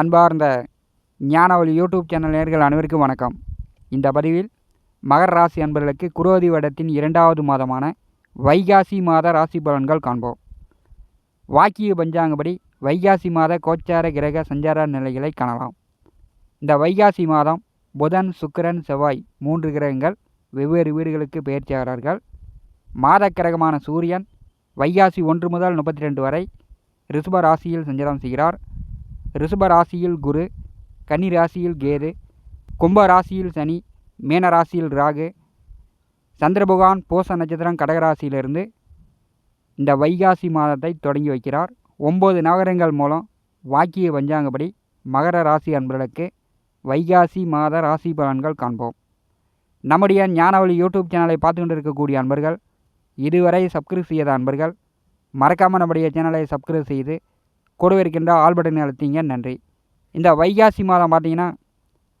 அன்பார்ந்த ஞானவழி YouTube channel நேர்கள் அனைவருக்கும் வணக்கம். இந்த பதிவில் மகர ராசி அன்பர்களுக்கு குரோதி வடத்தின் இரண்டாவது மாதமான வைகாசி மாத ராசி பலன்கள் காண்போம். வாக்கிய பஞ்சாங்கப்படி வைகாசி மாத கோச்சார கிரக சஞ்சார நிலைகளை காணலாம். இந்த வைகாசி மாதம் புதன் சுக்கிரன் செவ்வாய் மூன்று கிரகங்கள் வெவ்வேறு வீடுகளுக்கு பெயர்ச்சியாகிறார்கள். மாத கிரகமான சூரியன் வைகாசி ஒன்று முதல் முப்பத்தி ரெண்டு வரை ரிஷப ராசியில் சஞ்சாரம் செய்கிறார். ரிஷப ராசியில் குரு கன்னி ராசியில் கேது கும்ப ராசியில் சனி மீன ராசியில் ராகு சந்திரபகவான் பூச நட்சத்திரம் கடகராசியிலிருந்து இந்த வைகாசி மாதத்தை தொடங்கி வைக்கிறார். ஒம்பது நகரங்கள் மூலம் வாக்கிய பஞ்சாங்கப்படி மகர ராசி அன்பர்களுக்கு வைகாசி மாத ராசி பலன்கள் காண்போம். நம்முடைய ஞானவழி யூடியூப் சேனலை பார்த்து கொண்டு இருக்கக்கூடிய அன்பர்கள் இதுவரை சப்ஸ்கிரைப் செய்யாத அன்பர்கள் மறக்காமல் நம்முடைய சேனலை சப்ஸ்கிரைப் செய்து கூட இருக்கின்ற ஆல் பட்டனை அழுத்திங்க? நன்றி. இந்த வைகாசி மாதம் பார்த்தீங்கன்னா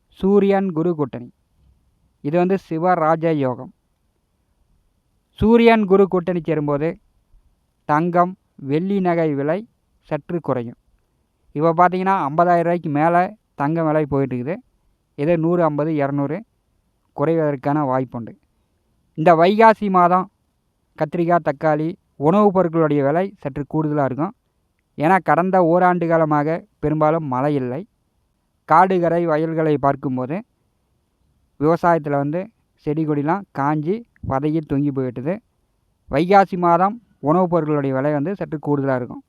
சூரியன் குரு கூட்டணி. இது வந்து சிவராஜ யோகம். சூரியன் குரு கூட்டணி சேரும்போது தங்கம் வெள்ளி நகை விலை சற்று குறையும். இப்போ பார்த்தீங்கன்னா ஐம்பதாயிரம் ரூபாய்க்கு மேலே தங்கம் விலை போயிட்டுருக்குது. இதே நூறு ஐம்பது இரநூறு குறைவதற்கான வாய்ப்புண்டு. இந்த வைகாசி மாதம் கத்திரிக்காய் தக்காளி உணவுப் பொருட்களுடைய விலை சற்று கூடுதலாக இருக்கும். ஏன்னா கடந்த ஓராண்டு காலமாக பெரும்பாலும் மழை இல்லை. காடு கரை வயல்களை பார்க்கும்போது விவசாயத்தில் வந்து செடி கொடிலாம் காஞ்சி பதகி தொங்கி போயிட்டுது. வைகாசி மாதம் உணவுப் பொருட்களுடைய விலை வந்து சற்று கூடுதலாக இருக்கும்.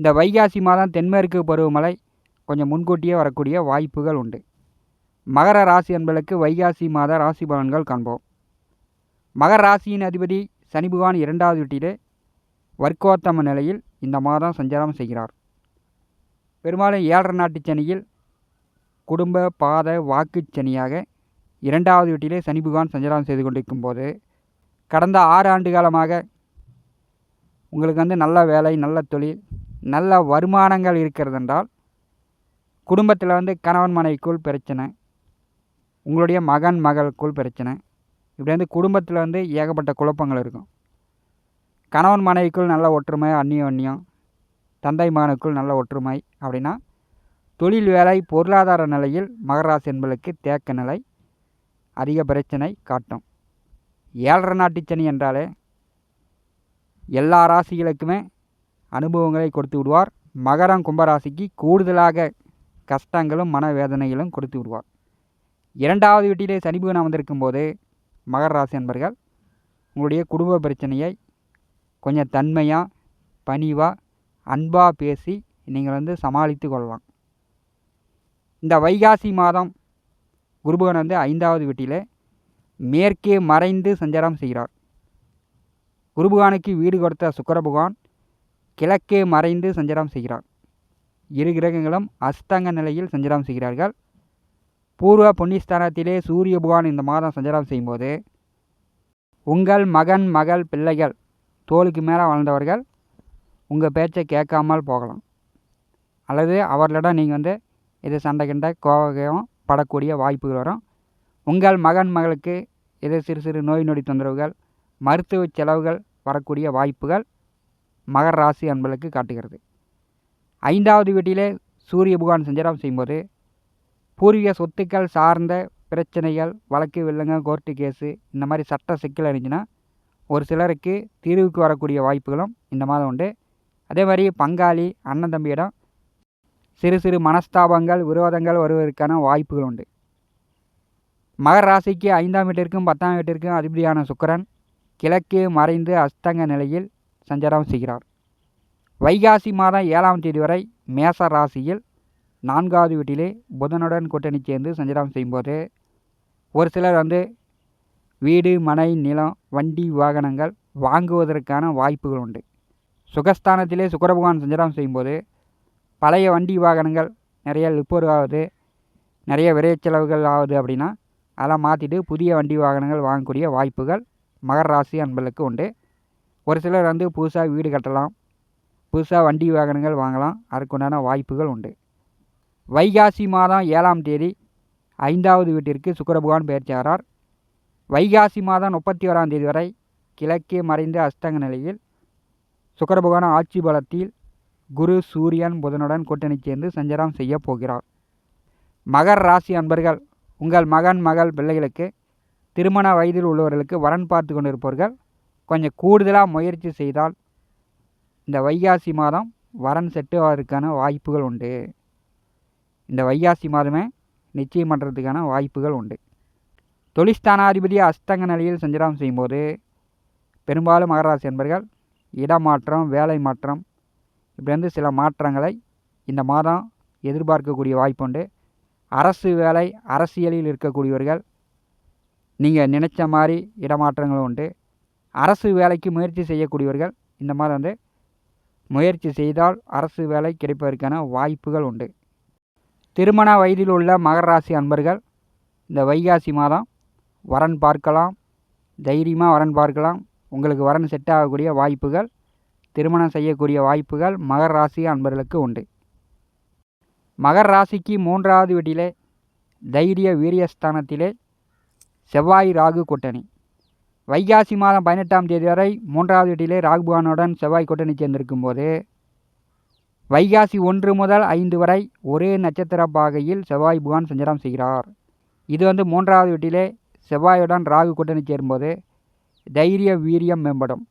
இந்த வைகாசி மாதம் தென்மேற்கு பருவமழை கொஞ்சம் முன்கூட்டியே வரக்கூடிய வாய்ப்புகள் உண்டு. மகர ராசி என்பதற்கு வைகாசி மாத ராசி பலன்கள் காண்போம். மகர ராசியின் அதிபதி சனி பகவான் இரண்டாவது வீட்டிலே வர்க்கோத்தம நிலையில் இந்த மாதம் சஞ்சாரம் செய்கிறார். பெரும்பாலும் ஏழரை நாட்டு சனியில் குடும்ப பாத வாக்கு சனியாக இரண்டாவது வீட்டிலே சனி பகவான் சஞ்சாரம் செய்து கொண்டிருக்கும் போது கடந்த ஆறு ஆண்டு காலமாக உங்களுக்கு வந்து நல்ல வேலை நல்ல தொழில் நல்ல வருமானங்கள் இருக்கிறது என்றால் குடும்பத்தில் வந்து கணவன் மனைவிக்குள் பிரச்சனை உங்களுடைய மகன் மகளுக்குள் பிரச்சனை இப்படி வந்து குடும்பத்தில் வந்து ஏகப்பட்ட குழப்பங்கள் இருக்கும். கணவன் மனைவிக்குள் நல்ல ஒற்றுமை அந்நியோன்யம் தந்தை மகனுக்குள் நல்ல ஒற்றுமை அப்படின்னா தொழில் வேலை பொருளாதார நிலையில் மகராசி என்பதற்கு தேக்க நிலை அதிக பிரச்சனை காட்டும். ஏழரை நாட்டு சனி என்றாலே எல்லா ராசிகளுக்குமே அனுபவங்களை கொடுத்து விடுவார். மகரம் கும்பராசிக்கு கூடுதலாக கஷ்டங்களும் மனவேதனைகளும் கொடுத்து விடுவார். இரண்டாவது வீட்டிலே சனிபகன் வந்திருக்கும் போது மகர ராசி என்பர்கள் உங்களுடைய குடும்ப பிரச்சனையை கொஞ்சம் தன்மையாக பணிவாக அன்பாக பேசி நீங்கள் வந்து சமாளித்து கொள்ளலாம். இந்த வைகாசி மாதம் குருபகன் வந்து ஐந்தாவது வீட்டில் மேற்கே மறைந்து சஞ்சாரம் செய்கிறார். குருபகானுக்கு வீடு கொடுத்த சுக்கர பகவான் கிழக்கே மறைந்து சஞ்சாரம் செய்கிறார். இரு கிரகங்களும் அஸ்தங்க நிலையில் சஞ்சாரம் செய்கிறார்கள். பூர்வ புண்ணியஸ்தானத்திலே சூரிய பகவான் இந்த மாதம் சஞ்சாரம் செய்யும்போது உங்கள் மகன் மகள் பிள்ளைகள் தோளுக்கு மேலே வளர்ந்தவர்கள் உங்கள் பேச்சை கேட்காமல் போகலாம். அல்லது அவர்களிடம் நீங்கள் வந்து இது சண்டை கிண்ட கோவகம் படக்கூடிய வாய்ப்புகள் வரும். உங்கள் மகன் மகளுக்கு இது சிறு சிறு நோய் நொடி தொந்தரவுகள் மருத்துவ செலவுகள் வரக்கூடிய வாய்ப்புகள் மகர ராசி அன்பர்களுக்கு காட்டுகிறது. ஐந்தாவது வீட்டிலே சூரிய பகவான் சஞ்சாரம் செய்யும்போது பூர்வீக சொத்துக்கள் சார்ந்த பிரச்சனைகள் வழக்கு வில்லங்க கோர்ட்டு கேஸு இந்த மாதிரி சட்ட சிக்கல் இருந்துச்சுன்னா ஒரு சிலருக்கு தீர்வுக்கு வரக்கூடிய வாய்ப்புகளும் இந்த மாதம் உண்டு. அதே மாதிரி பங்காளி அண்ணன் தம்பியிடம் சிறு சிறு மனஸ்தாபங்கள் விரோதங்கள் வருவதற்கான வாய்ப்புகள் உண்டு. மகர ராசிக்கு ஐந்தாம் வீட்டிற்கும் பத்தாம் வீட்டிற்கும் அதிபதியான சுக்கரன் கிழக்கு மறைந்து அஸ்தங்க நிலையில் சஞ்சாரம் செய்கிறார். வைகாசி மாதம் ஏழாம் தேதி வரை மேச ராசியில் நான்காவது வீட்டிலே புதனுடன் கூட்டணி சேர்ந்து சஞ்சாரம் செய்யும்போது ஒரு சிலர் வந்து வீடு மனை நிலம் வண்டி வாகனங்கள் வாங்குவதற்கான வாய்ப்புகள் உண்டு. சுகஸ்தானத்திலே சுக்கர பகவான் சஞ்சாரம் செய்யும்போது பழைய வண்டி வாகனங்கள் நிறைய லிப்போர் ஆகுது நிறைய விரைய செலவுகள் ஆகுது அப்படின்னா அதெல்லாம் மாற்றிட்டு புதிய வண்டி வாகனங்கள் வாங்கக்கூடிய வாய்ப்புகள் மகர ராசி அன்பர்களுக்கு உண்டு. ஒரு சிலர் வந்து புதுசாக வீடு கட்டலாம் புதுசாக வண்டி வாகனங்கள் வாங்கலாம் அதற்குண்டான வாய்ப்புகள் உண்டு. வைகாசி மாதம் ஏழாம் தேதி ஐந்தாவது வீட்டிற்கு சுக்கர பகவான் பெயர்ச்சாரார் வைகாசி மாதம் முப்பத்தி ஓராம் தேதி வரை கிழக்கே மறைந்த அஸ்தங்க நிலையில் சுக்கர பகவான் ஆட்சி பலத்தில் குரு சூரியன் புதனுடன் கூட்டணி சேர்ந்து சஞ்சாரம் செய்ய போகிறார். மகர் ராசி அன்பர்கள் உங்கள் மகன் மகள் பிள்ளைகளுக்கு திருமண வயதில் உள்ளவர்களுக்கு வரன் பார்த்து கொண்டிருப்பவர்கள் கொஞ்சம் கூடுதலாக முயற்சி செய்தால் இந்த வைகாசி மாதம் வரன் செட்டு ஆவதற்கான வாய்ப்புகள் உண்டு. இந்த வைகாசி மாதமே நிச்சயம் பண்ணுறதுக்கான வாய்ப்புகள் உண்டு. தொழிஸ்தானாதிபதி அஸ்தங்க நிலையில் சஞ்சாரம் செய்யும்போது பெரும்பாலும் மகராசி என்பர்கள் இடமாற்றம் வேலை மாற்றம் இப்படி வந்து சில மாற்றங்களை இந்த மாதம் எதிர்பார்க்கக்கூடிய வாய்ப்புண்டு அரசு வேலை அரசியலில் இருக்கக்கூடியவர்கள் நீங்கள் நினச்ச மாதிரி இடமாற்றங்களும் உண்டு. அரசு வேலைக்கு முயற்சி செய்யக்கூடியவர்கள் இந்த மாதிரி வந்து முயற்சி செய்தால் அரசு வேலை கிடைப்பதற்கான வாய்ப்புகள் உண்டு. திருமண வயதில் உள்ள மகர ராசி அன்பர்கள் இந்த வைகாசி மாதம் வரன் பார்க்கலாம். தைரியமாக வரன் பார்க்கலாம். உங்களுக்கு வரன் செட் ஆகக்கூடிய வாய்ப்புகள் திருமணம் செய்யக்கூடிய வாய்ப்புகள் மகர் ராசி அன்பர்களுக்கு உண்டு. மகர் ராசிக்கு மூன்றாவது வீட்டிலே தைரிய வீரியஸ்தானத்திலே செவ்வாய் ராகு கூட்டணி. வைகாசி மாதம் பதினெட்டாம் தேதி வரை மூன்றாவது வீட்டிலே ராகுபகவானுடன் செவ்வாய் கூட்டணி சேர்ந்திருக்கும் போது வைகாசி ஒன்று முதல் ஐந்து வரை ஒரே நட்சத்திர பாகையில் செவ்வாய் புகான் சஞ்சாரம் செய்கிறார். இது வந்து மூன்றாவது வீட்டிலே செவ்வாயுடன் ராகு கூட்டணி சேரும்போது தைரிய வீரியம் மேம்படும்.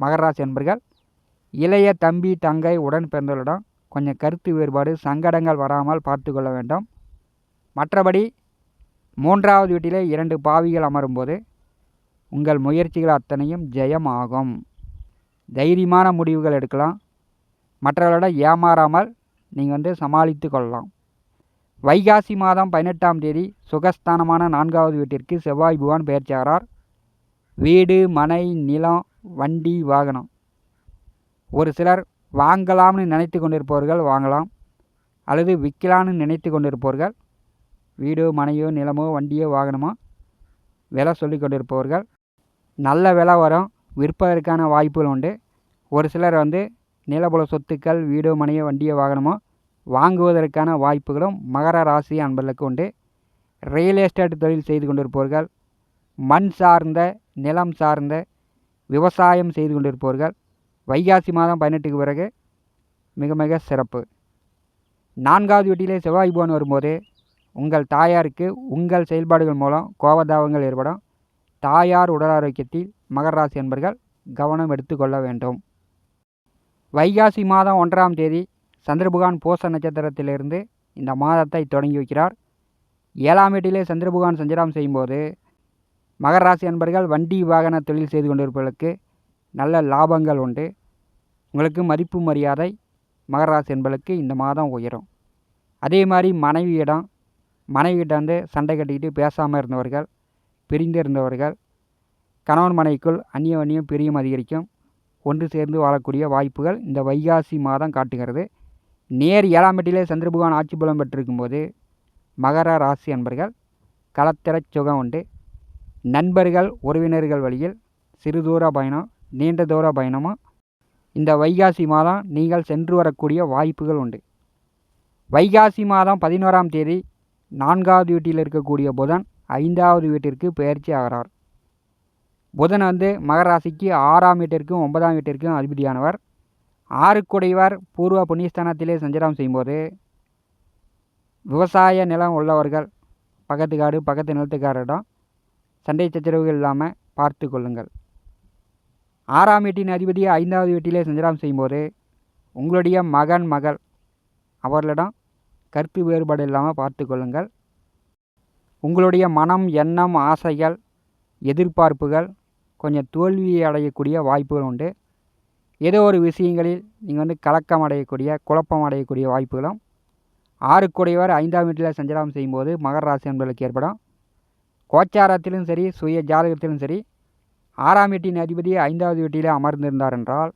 மகராசி என்பர்கள் இளைய தம்பி தங்கை உடன் பிறந்தவர்களிடம் கொஞ்சம் கருத்து வேறுபாடு சங்கடங்கள் வராமல் பார்த்து கொள்ள வேண்டும். மற்றபடி மூன்றாவது வீட்டிலே இரண்டு பாவிகள் அமரும்போது உங்கள் முயற்சிகள் அத்தனையும் ஜெயம் ஆகும் தைரியமான முடிவுகள் எடுக்கலாம். மற்றவர்களிடம் ஏமாறாமல் நீங்கள் வந்து சமாளித்து கொள்ளலாம். வைகாசி மாதம் பதினெட்டாம் தேதி சுகஸ்தானமான நான்காவது வீட்டிற்கு செவ்வாய் புவான் பெயர்ச்சாரார் வீடு மனை நிலம் வண்டி வாகனம். ஒரு சிலர் வாங்கலாம்னு நினைத்து கொண்டிருப்பவர்கள் வாங்கலாம். அல்லது விற்கலான்னு நினைத்து கொண்டிருப்பவர்கள் வீடோ மனையோ நிலமோ வண்டியோ வாகனமோ விலை சொல்லி கொண்டிருப்பவர்கள். நல்ல விலை வரும் விற்பதற்கான வாய்ப்புகள் உண்டு. ஒரு சிலர் வந்து நிலபுல சொத்துக்கள் வீடோ மனையோ வண்டியோ வாகனமோ வாங்குவதற்கான வாய்ப்புகளும் மகர ராசி அன்பர்களுக்கு உண்டு. ரியல் எஸ்டேட் தொழில் செய்து கொண்டிருப்பவர்கள் மண் சார்ந்த நிலம் சார்ந்த விவசாயம் செய்து கொண்டிருப்பவர்கள் வைகாசி மாதம் பதினெட்டுக்கு பிறகு மிக மிக சிறப்பு. நான்காவது வீட்டிலே செவ்வாய் பவன் வரும்போது உங்கள் தாயாருக்கு உங்கள் செயல்பாடுகள் மூலம் கோபதாபங்கள் ஏற்படும். தாயார் உடல் ஆரோக்கியத்தில் மகர ராசி என்பர்கள் கவனம் எடுத்துக்கொள்ள வேண்டும். வைகாசி மாதம் ஒன்றாம் தேதி சந்திரபுகான் போச நட்சத்திரத்திலிருந்து இந்த மாதத்தை தொடங்கி வைக்கிறார். ஏழாம் வீட்டிலே சந்திரபுகான் சஞ்சாரம் செய்யும்போது மகர ராசி அன்பர்கள் வண்டி வாகன தொழில் செய்து கொண்டிருப்பவர்களுக்கு நல்ல லாபங்கள் உண்டு. உங்களுக்கு மதிப்பு மரியாதை மகர ராசி என்பர்களுக்கு இந்த மாதம் உயரும். அதே மாதிரி மனைவியிடம் மனைவிகிட்ட வந்து சண்டை கட்டிக்கிட்டு பேசாமல் இருந்தவர்கள் பிரிந்து இருந்தவர்கள் கணவன் மனைவிக்குள் அந்நிய அந்நியம் பிரியம் அதிகரிக்கும். ஒன்று சேர்ந்து வாழக்கூடிய வாய்ப்புகள் இந்த வைகாசி மாதம் காட்டுகிறது. நேர் ஏழாம் வீட்டிலே சந்திரபகவான் ஆட்சி பலம் பெற்றிருக்கும்போது மகர ராசி அன்பர்கள் களத்திறச் சுகம் உண்டு. நண்பர்கள் உறவினர்கள் வழியில் சிறு தூர பயணம் நீண்ட தூர பயணமும் இந்த வைகாசி மாதம் நீங்கள் சென்று வரக்கூடிய வாய்ப்புகள் உண்டு. வைகாசி மாதம் பதினோராம் தேதி நான்காவது வீட்டில் இருக்கக்கூடிய புதன் ஐந்தாவது வீட்டிற்கு பயிற்சி ஆகிறார். புதன் வந்து மகராசிக்கு ஆறாம் வீட்டிற்கும் ஒன்பதாம் வீட்டிற்கும் அதிபதியானவர். ஆறுக்குடையவர் பூர்வ புண்ணியஸ்தானத்திலே சஞ்சாரம் செய்யும்போது விவசாய நிலம் உள்ளவர்கள் பக்கத்து காடு பக்கத்து நிலத்துக்காரிடம் சண்டை சச்சரவுகள் இல்லாமல் பார்த்து கொள்ளுங்கள். ஆறாம் வீட்டின் அதிபதி ஐந்தாவது வீட்டிலே சஞ்சாரம் செய்யும்போது உங்களுடைய மகன் மகள் அவர்களிடம் கருத்து வேறுபாடு இல்லாமல் பார்த்து கொள்ளுங்கள். உங்களுடைய மனம் எண்ணம் ஆசைகள் எதிர்பார்ப்புகள் கொஞ்சம் தோல்வி அடையக்கூடிய வாய்ப்புகள் உண்டு. ஏதோ ஒரு விஷயங்களில் நீங்கள் வந்து கலக்கம் அடையக்கூடிய குழப்பம் அடையக்கூடிய வாய்ப்புகளும் ஆறுக்குடையவர் ஐந்தாம் வீட்டில் சஞ்சாரம் செய்யும்போது மகர ராசி என்பதற்கு ஏற்படும். கோச்சாரத்திலும் சரி சுய ஜாதகத்திலும் சரி ஆறாம் வீட்டின் அதிபதி ஐந்தாவது வீட்டில் அமர்ந்திருந்தார் என்றால்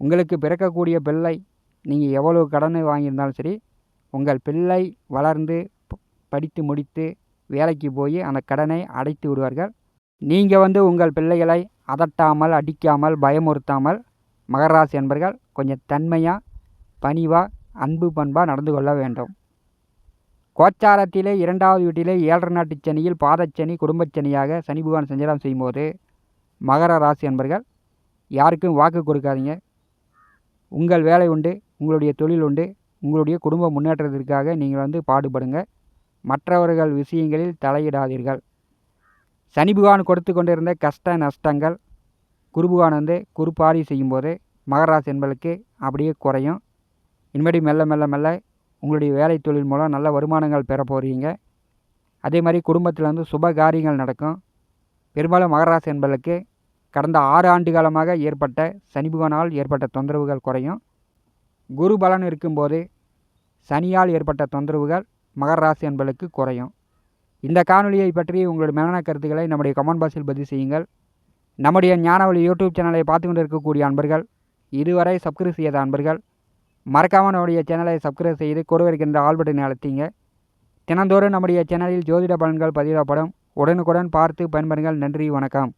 உங்களுக்கு பிறக்கக்கூடிய பிள்ளை நீங்கள் எவ்வளவு கடன் வாங்கியிருந்தாலும் சரி உங்கள் பிள்ளை வளர்ந்து படித்து முடித்து வேலைக்கு போய் அந்த கடனை அடைத்து விடுவார்கள். நீங்கள் வந்து உங்கள் பிள்ளைகளை அதட்டாமல் அடிக்காமல் பயமுறுத்தாமல் மகராசி என்பர்கள் கொஞ்சம் தன்மையாக பணிவாக அன்பு பண்பாக நடந்து கொள்ள வேண்டும். கோச்சாரத்திலே இரண்டாவது வீட்டிலே ஏழரை நாட்டு சனியில் பாதச்சனி குடும்பச்சனியாக சனி பகவான் சஞ்சாரம் செய்யும்போது மகர ராசி என்பர்கள் யாருக்கும் வாக்கு கொடுக்காதீங்க. உங்கள் வேலை உண்டு உங்களுடைய தொழில் உண்டு உங்களுடைய குடும்ப முன்னேற்றத்திற்காக நீங்கள் வந்து பாடுபடுங்க. மற்றவர்கள் விஷயங்களில் தலையிடாதீர்கள். சனி பகவான் கொடுத்து கொண்டிருந்த கஷ்ட நஷ்டங்கள் குரு குருபாரி செய்யும்போது மகராசி என்பளுக்கு அப்படியே குறையும். இனிமேடி மெல்ல மெல்ல மெல்ல உங்களுடைய வேலை தொழில் மூலம் நல்ல வருமானங்கள் பெற போகிறீங்க அதே மாதிரி குடும்பத்தில் வந்து சுப காரியங்கள் நடக்கும். பெரும்பாலும் மகராசி என்பளுக்கு கடந்த ஆறு ஆண்டு காலமாக ஏற்பட்ட சனிபுகனால் ஏற்பட்ட தொந்தரவுகள் குறையும். குரு பலன் இருக்கும்போது சனியால் ஏற்பட்ட தொந்தரவுகள் மகர ராசி என்பளுக்கு குறையும். இந்த காணொலியை பற்றி உங்களுடைய மேலான கருத்துக்களை நம்முடைய கமெண்ட் பாக்ஸில் பதிவு செய்யுங்கள். நம்முடைய ஞானவழி யூடியூப் சேனலை பார்த்து கொண்டு இருக்கக்கூடிய அன்பர்கள் இதுவரை சப்ஸ்கிரைப் செய்யாத அன்பர்கள் மறக்காமல் நம்முடைய சேனலை சப்ஸ்கிரைப் செய்து கொடுவருக்கின்ற இருக்கின்ற ஆல் தினந்தோறும் நம்முடைய சேனலில் ஜோதிட பலன்கள் பதிவிடப்படும். உடனுக்குடன் பார்த்து பயன்பெறுங்கள். நன்றி வணக்கம்.